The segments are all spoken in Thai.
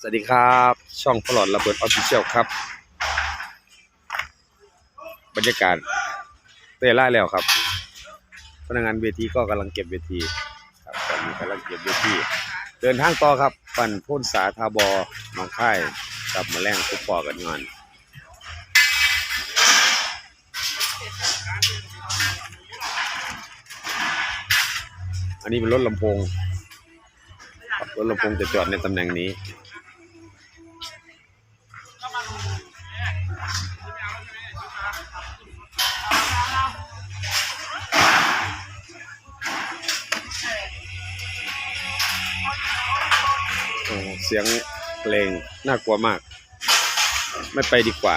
สวัสดีครับ ช่องพลอดระเบิดออฟฟิเชียลครับ บรรยากาศเตะล่าแล้วครับ พนักงานเวทีก็กำลังเก็บเวทีครับตอนนี้กำลังเก็บเวที เดินทางต่อครับ ปั่นพ่นสาทาบอหน้องค่ายกลับมาแรงคุกปอกันงอนอันนี้เป็นรถลำโพง รถลำโพงจะจอดในตำแหน่งนี้ เสียงเพลงน่ากลัวมาก ไม่ไปดีกว่า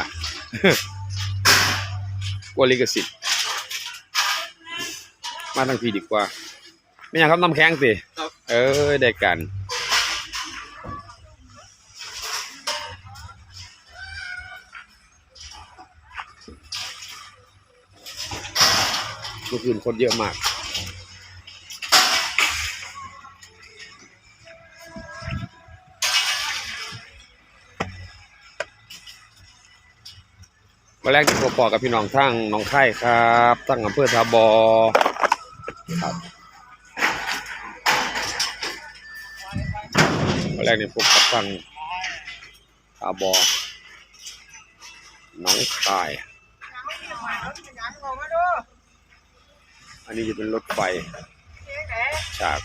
กลัวลิขสิทธิ์มาทางพีดีกว่า ไม่อยากครับน้ำแข็งสิเออได้กันเมื่อคืนคนเยอะมาก แรกที่ผมบอกกับพี่น้องทั้งน้องไข่ครับทั้งอำเภอทาบอครับแรกนี่พบกับทั้งทาบอน้องคาย อันนี้จะเป็นรถไฟฉาก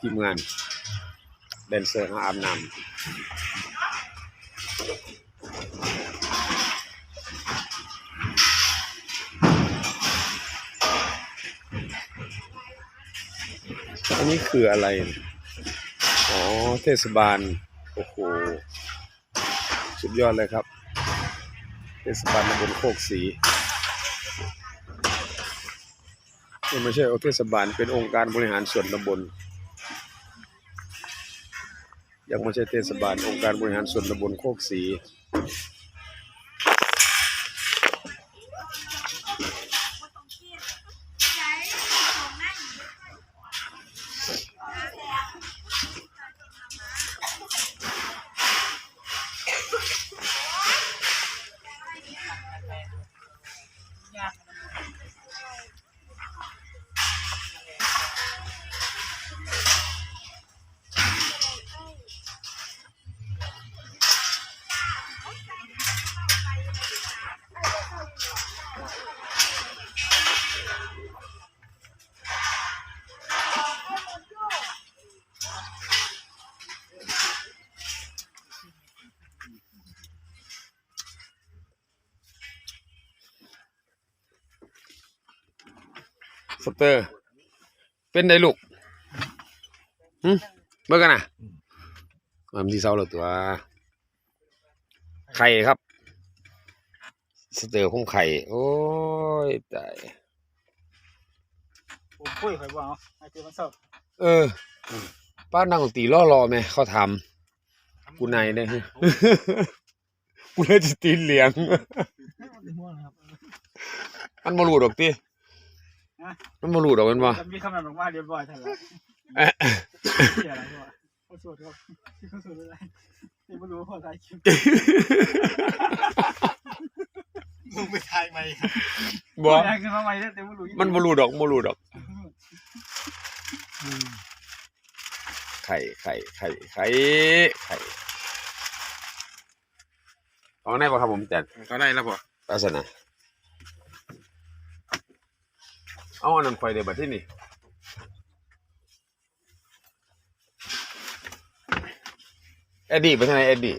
ทีมงานแดนเซอร์หาอาบน้ำอันนี้คืออะไร อ๋อ เทศบาล โอ้โห สุดยอดเลยครับ เทศบาลตำบลโคกสีนี่ไม่ใช่เทศบาลเป็นองค์การบริหารส่วนตำบล ยังไม่ใช่เทศบาลองค์การบริหารส่วนตำบลโคกสี สเตอร์ เป็นไดลูกหึเมื่อกันนะมันที่เศร้าแล้วตัว ไข่ครับ สเตอร์ของไข่ โอ้ยตายผมคุยข่อยบอกไอ้เจ้ามันสอบเออ ป้านักดนตรีล่อรอไหม เขาทำกูนายเนี่ยกูเลยจะตีนเหลียงมันม่วงครับมันมาหลุดออกติฮะ มันมาหลุดออกมันวะจะมีคำนั้นออกมาเรียบร้อยทันแล้วเอ๊ะเสียอะไรวะเขาสวดครับที่เขาสวดอะไรที่ไม่รู้ว่าพอได้คิวมึงไปทายไหมบ่ได้ขึ้นมาใหม่แต่ไม่รู้มันมาหลุดออกมาหลุดออกไข่ไข่ไข่ไข่ไข่เอาได้ป่ะครับผมแจกเขาได้แล้วบ่ลักษณะ เอาอันนั้นไฟเดี๋ยวบัดที่นี่เอ็ดดี้ไปทางไหนเอ็ดดี้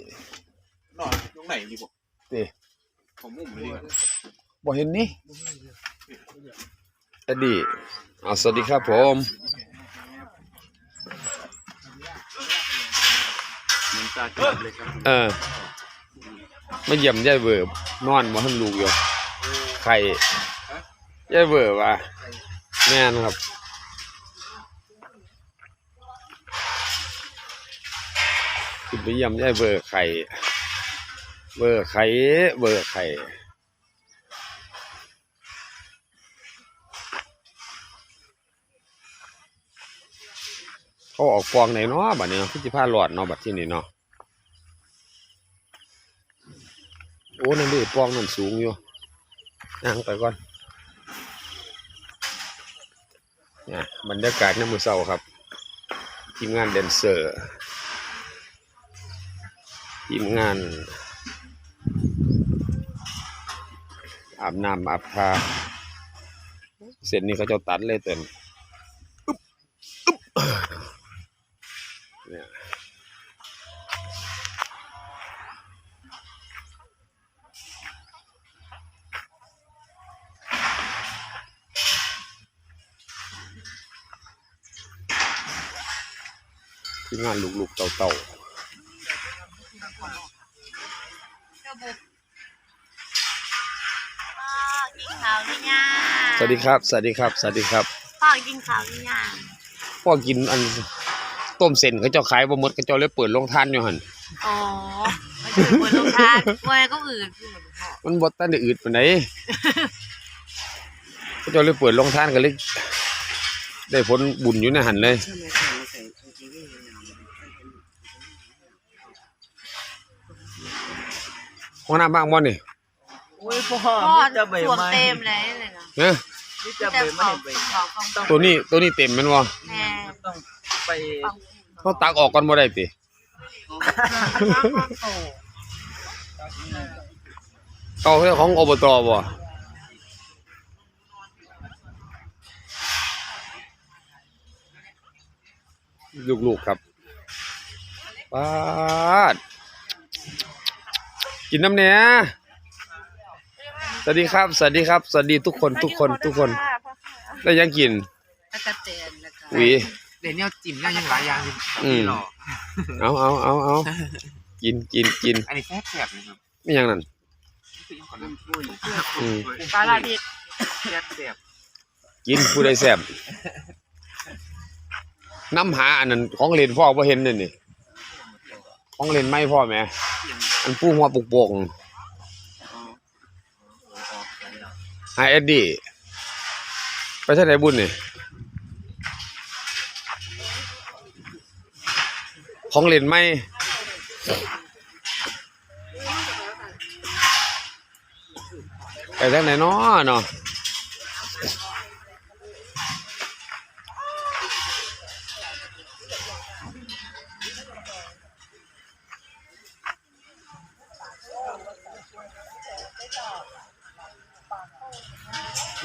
นอนตรงไหนดีบ่ดิผมมุมเลยดีกว่าบ่เห็นนี่เอ็ดดี้เอาสวัสดีครับผมมันตาจับเลยครับเออมาเยี่ยมยายเวิร์บนอนมาหันลูกอยู่ไข่ ยาเวิร์ว่ะแม่นครับขึ้นไปยี่ยมยาเบอร์ไข่ เบอร์ไข่ เบอร์ไข่เขาออกฟองไหนเนาะบัดนี้พิจิพาหลอดเนาะบัดที่นี่เนาะโอ้นั่นดิฟองนั่นสูงอยู่นั่งไปก่อน นะบรรยากาศน้ำมือเศร้าครับ ทีมงานแดนเซอร์ ทีมงาน อาบน้ำอาบทาเสร็จนี้เขาจะตัดเลยเต็มเนี่ย ทีมงานลูกๆเต่าๆพ่อกินข้าวหรือยังสวัสดีครับ สวัสดีครับ สวัสดีครับ พ่อกินข้าวหรือยังพ่อกินอันต้มเส้นเขาเจ้าขายบ่หมดเขาเจ้าเลยเปิดโรงทานอยู่หั่นอ๋อมาถึงบนโรงทานมวยก็อื่นคือเหมือนพ่อมันบ่ทันได้อืดปานใดเขาเจ้าเลยเปิดโรงทานก็เลยได้ผลบุญอยู่ในหั่นเลยห้ องน้ำบ้างบ่นี่โอ้ยพ่อพ่อจะใบสวมไม้เต็มเลยเลยนะเอ้ยนี่จะแต่ใบขไม้องใบของของต้องตัวนี้ตัวนี้เต็มแม่นบ่แม่ต้องไปของเขาตักออกก่อนบ่ได้ติโตเอาเรื่องของอบตบ่ลูกๆครับปาด กินน้ำเนี้ยสวัสดีครับ สวัสดีครับ สวัสดีทุกคนทุกคนทุกคน ได้ยังกินตะกะเตนแล้วก็หวีเดี๋ยวนี้จิ้มได้ยังหลายอย่างอยู่อืมหล่อเอาเอาเอาเอากินกินกินอันนี้แซ่บแซ่บนะครับไม่ยังนั่นคือยังก่อนนะอืมปลาลาดิดแซ่บแซ่บกินผู้ใดแซ่บน้ำหาอันนั้นของเล่นพ่อบ่เห็นนั่นนี่ของเล่นไม่พ่อแหม่ อันปูหัวปุกโป่งไอเอ็ดดี้ไปใช่ไหนบุญนี่ของเล่นไม่ไปทางไหนเนาะเนาะ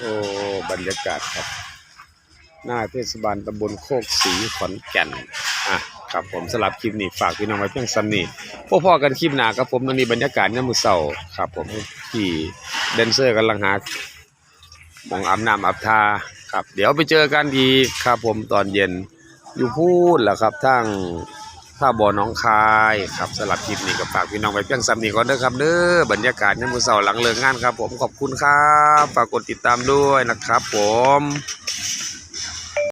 อ้บรรยากาศครับ หน้าเทศบาลตำบลโคกศรีขอนแก่นอะครับผมสลับคลิปนี้ฝากพี่น้องไว้เพียงซ้ำนี้พวกพ่อกันคลิปหนาครับผมตอนนี้บรรยากาศเนี่ยมือเสาครับผมที่แดนเซอร์กำลังหาหมองอาบน้ำอาบทาครับ เดี๋ยวไปเจอกันอีกครับผมตอนเย็นอยู่พูดแหละครับทั้ง ท่าบ่อน้องคายครับสลับคลิปนี้กับฝากพี่น้องไปเพียงซ้ำนี้ก่อนเด้อครับเด้อบรรยากาศเนี่ยามมือเสาหลังเลิกงานครับ ผมขอบคุณครับ ฝากกดติดตามด้วยนะครับ ผม